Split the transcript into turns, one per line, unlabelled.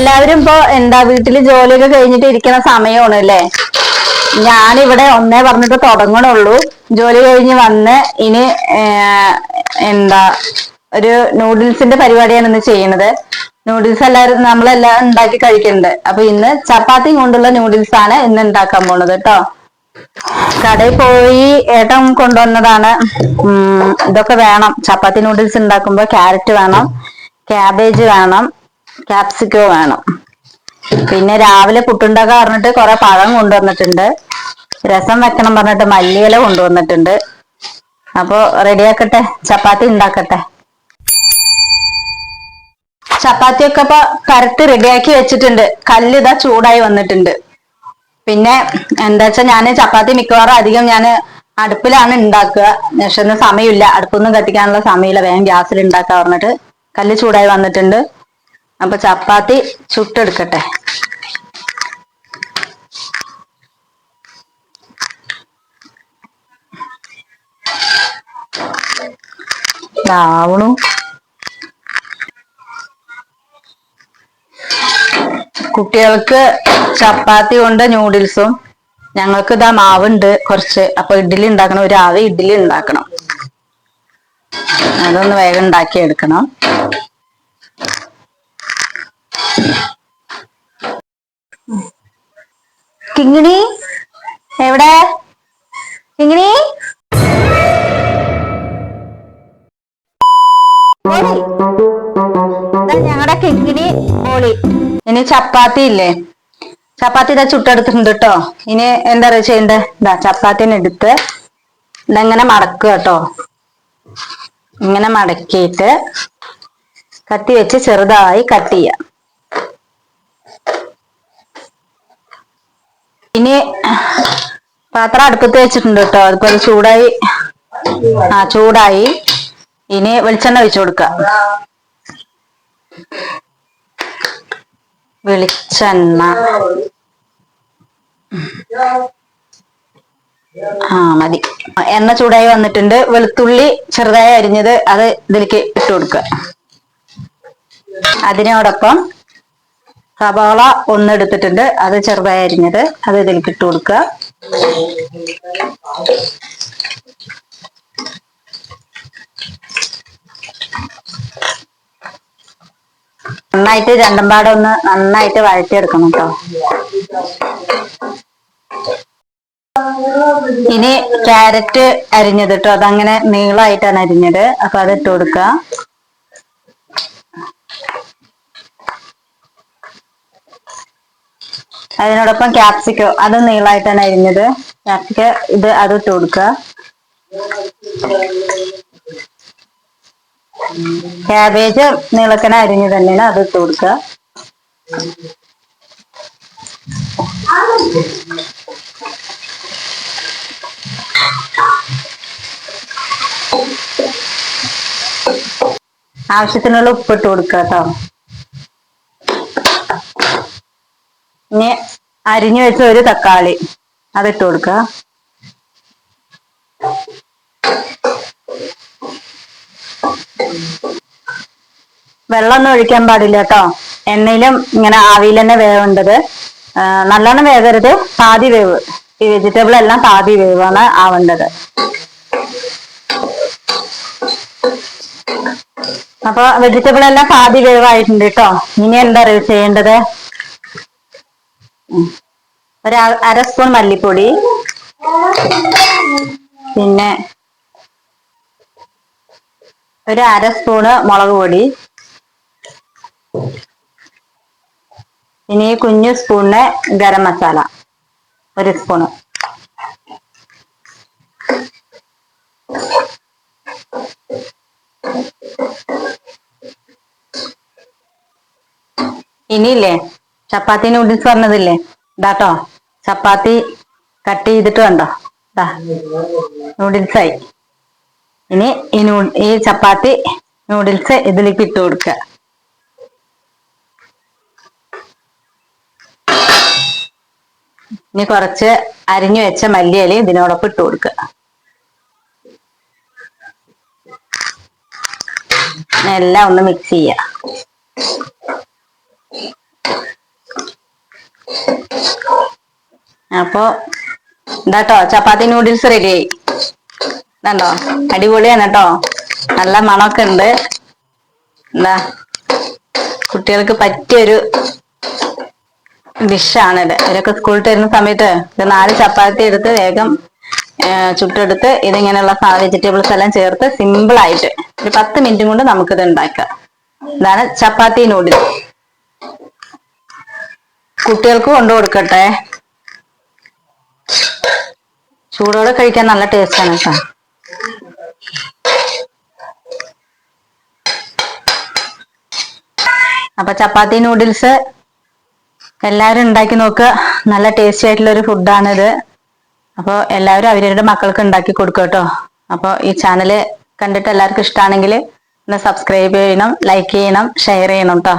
എല്ലാവരും ഇപ്പൊ എന്താ വീട്ടിൽ ജോലിയൊക്കെ കഴിഞ്ഞിട്ട് ഇരിക്കുന്ന സമയമാണ് അല്ലേ? ഞാനിവിടെ ഒന്നേ പറഞ്ഞിട്ട് തുടങ്ങണുള്ളൂ. ജോലി കഴിഞ്ഞ് വന്ന് ഇനി എന്താ ഒരു നൂഡിൽസിന്റെ പരിപാടിയാണ് ഇന്ന് ചെയ്യുന്നത്. നൂഡിൽസ് എല്ലാവരും നമ്മളെല്ലാം ഉണ്ടാക്കി കഴിക്കുന്നുണ്ട് അപ്പൊ ഇന്ന് ചപ്പാത്തി കൊണ്ടുള്ള നൂഡിൽസ് ആണ് ഇന്ന് ഉണ്ടാക്കാൻ പോണത് കേട്ടോ കടയിൽ പോയി ഏട്ടൻ കൊണ്ടുവന്നതാണ്. ഇതൊക്കെ വേണം. ചപ്പാത്തി നൂഡിൽസ് ഉണ്ടാക്കുമ്പോ ക്യാരറ്റ് വേണം ക്യാബേജ് വേണം ക്യാപ്സിക്കോ വേണം. പിന്നെ രാവിലെ പുട്ടുണ്ടാക്കാൻ പറഞ്ഞിട്ട് കുറെ പഴം കൊണ്ടുവന്നിട്ടുണ്ട്. രസം വെക്കണം പറഞ്ഞിട്ട് മല്ലിയില കൊണ്ടുവന്നിട്ടുണ്ട്. അപ്പൊ റെഡിയാക്കട്ടെ? ചപ്പാത്തി ഉണ്ടാക്കട്ടെ? ചപ്പാത്തിയൊക്കെ ഇപ്പൊ പരത്തി റെഡിയാക്കി വെച്ചിട്ടുണ്ട്. കല്ല് ഇതാ ചൂടായി വന്നിട്ടുണ്ട്. പിന്നെ എന്താ വെച്ചാ ഞാൻ ചപ്പാത്തി മിക്കവാറും അധികം ഞാൻ അടുപ്പിലാണ് ഉണ്ടാക്കുക. പക്ഷെ ഒന്നും സമയമില്ല. അടുപ്പൊന്നും കത്തിക്കാനുള്ള സമയമില്ല. വേഗം ഗ്യാസിൽ ഉണ്ടാക്കാൻ പറഞ്ഞിട്ട് കല്ല് ചൂടായി വന്നിട്ടുണ്ട്. അപ്പൊ ചപ്പാത്തി ചുട്ടെടുക്കട്ടെ. ആവണു കുട്ടികൾക്ക് ചപ്പാത്തി കൊണ്ട് ന്യൂഡിൽസും ഞങ്ങൾക്ക് ഇതാ മാവുണ്ട് കുറച്ച്. അപ്പൊ ഇഡ്ഡലി ഉണ്ടാക്കണം. ഒരു ആവി ഇഡ്ഡലി ഉണ്ടാക്കണം. അതൊന്ന് വേഗം ഉണ്ടാക്കി എടുക്കണം കിങ്ങിണി? എവിടെ? കിങ്ങിണി? ഞങ്ങളുടെ കിങ്ങിണി മോളി ഇനി ചപ്പാത്തി ഇല്ലേ? ചപ്പാത്തി ഇതാ ചുട്ടെടുത്തിട്ടുണ്ട് കേട്ടോ ഇനി എന്താ പറയുക ചെയ്യണ്ടേ? ഇതാ ചപ്പാത്തിനെ എടുത്ത് ഇതങ്ങനെ മടക്കുക കേട്ടോ ഇങ്ങനെ മടക്കിയിട്ട് കത്തി വെച്ച് ചെറുതായി കട്ട് ചെയ്യാം. ഇനി പാത്രം അടുപ്പത്ത് വെച്ചിട്ടുണ്ട് കേട്ടോ. അതിപ്പോ അത് ചൂടായി. ആ ചൂടായി. ഇനി വെളിച്ചെണ്ണ ഒഴിച്ചു കൊടുക്കാം. വെളിച്ചെണ്ണ. ആ മതി. എണ്ണ ചൂടായി വന്നിട്ടുണ്ട്. വെളുത്തുള്ളി ചെറുതായി അരിഞ്ഞത് അത് ഇതിലേക്ക് ഇട്ടു കൊടുക്കുക അതിനോടൊപ്പം സവാള ഒന്നെടുത്തിട്ടുണ്ട്. അത് ചെറുതായി അരിഞ്ഞത്. അത് ഇതിലേക്ക് ഇട്ട് കൊടുക്കുക. നന്നായിട്ട് രണ്ടും പാടെ ഒന്ന് നന്നായിട്ട് വഴറ്റിയെടുക്കണം കേട്ടോ. ഇനി ക്യാരറ്റ് അരിഞ്ഞത് കേട്ടോ. അതങ്ങനെ നീളമായിട്ടാണ് അരിഞ്ഞത്. അപ്പൊ അത് ഇട്ട് കൊടുക്കുക. അതിനോടൊപ്പം ക്യാപ്സിക്കോ അത് നീളായിട്ടാണ് അരിഞ്ഞത്. ക്യാപ്സിക്ക ഇത് അത് ഇട്ട് കൊടുക്കുക. ക്യാബേജ് നീളക്കന അരിഞ്ഞ് തന്നെയാണ് അത് ഇട്ട് കൊടുക്കുക. ആവശ്യത്തിനുള്ള ഉപ്പിട്ട് കൊടുക്കുക ഇനി അരിഞ്ഞു വെച്ച ഒരു തക്കാളി. അതിട്ട് കൊടുക്കുക വെള്ളമൊന്നും ഒഴിക്കാൻ പാടില്ല കേട്ടോ. എണ്ണയിലും ഇങ്ങനെ ആവിയിൽ തന്നെ വേവേണ്ടത്. നല്ലോണം വേവരുത്. പാതി വേവ്. ഈ വെജിറ്റബിൾ എല്ലാം പാതി വേവാണ് ആവേണ്ടത്. അപ്പൊ വെജിറ്റബിൾ എല്ലാം പാതി വേവായിട്ടുണ്ട് കേട്ടോ. ഇനി എന്താ ചെയ്യേണ്ടത്. ഒരു അര സ്പൂൺ മല്ലിപ്പൊടി. പിന്നെ ഒരു അര സ്പൂണ് മുളക് പൊടി. ഇനി കുഞ്ഞു സ്പൂണിന് ഗരം മസാല. ഒരു സ്പൂണ്. ഇനിയില്ലേ? ചപ്പാത്തി നൂഡിൽസ് പറഞ്ഞതില്ലേ? ഇതാട്ടോ ചപ്പാത്തി കട്ട് ചെയ്തിട്ട് കണ്ടോ? ഇതാ. നൂഡിൽസ് ആയി. ഇനി ഈ നൂ ഈ ചപ്പാത്തി നൂഡിൽസ് ഇതിലേക്ക് ഇട്ട് കൊടുക്കുക ഇനി കുറച്ച് അരിഞ്ഞു വെച്ച മല്ലിയില ഇതിനോടൊപ്പം ഇട്ട് കൊടുക്കുക എല്ലാം ഒന്ന് മിക്സ് ചെയ്യുക അപ്പൊ ഇതാട്ടോ ചപ്പാത്തി നൂഡിൽസ് റെഡിയായി ഇതാണ്ടോ അടിപൊളിയാണ് കേട്ടോ നല്ല മണമൊക്കെ ഉണ്ട്. എന്താ കുട്ടികൾക്ക് പറ്റിയൊരു ഡിഷാണിത് ഇവരൊക്കെ സ്കൂളിൽ തരുന്ന സമയത്ത് ഇത് നാല് ചപ്പാത്തി എടുത്ത് വേഗം ചുട്ടെടുത്ത് ഇതിങ്ങനെയുള്ള വെജിറ്റബിൾസ് എല്ലാം ചേർത്ത് സിമ്പിൾ ആയിട്ട് ഒരു പത്ത് മിനിറ്റും കൊണ്ട് നമുക്കിത് ഉണ്ടാക്കാം. ഇതാണ് ചപ്പാത്തി നൂഡിൽസ് കുട്ടികൾക്ക് കൊണ്ടു കൊടുക്കട്ടെ. ചൂടോടെ കഴിക്കാൻ നല്ല ടേസ്റ്റ് ആണ് കേട്ടോ അപ്പൊ ചപ്പാത്തി നൂഡിൽസ് എല്ലാവരും ഉണ്ടാക്കി നോക്കുക നല്ല ടേസ്റ്റി ആയിട്ടുള്ള ഒരു ഫുഡാണിത് അപ്പോൾ എല്ലാവരും അവരവരുടെ മക്കൾക്ക് ഉണ്ടാക്കി കൊടുക്കുക കേട്ടോ അപ്പോൾ ഈ ചാനൽ കണ്ടിട്ട് എല്ലാവർക്കും ഇഷ്ടമാണെങ്കിൽ ഒന്ന് സബ്സ്ക്രൈബ് ചെയ്യണം ലൈക്ക് ചെയ്യണം ഷെയർ ചെയ്യണം കേട്ടോ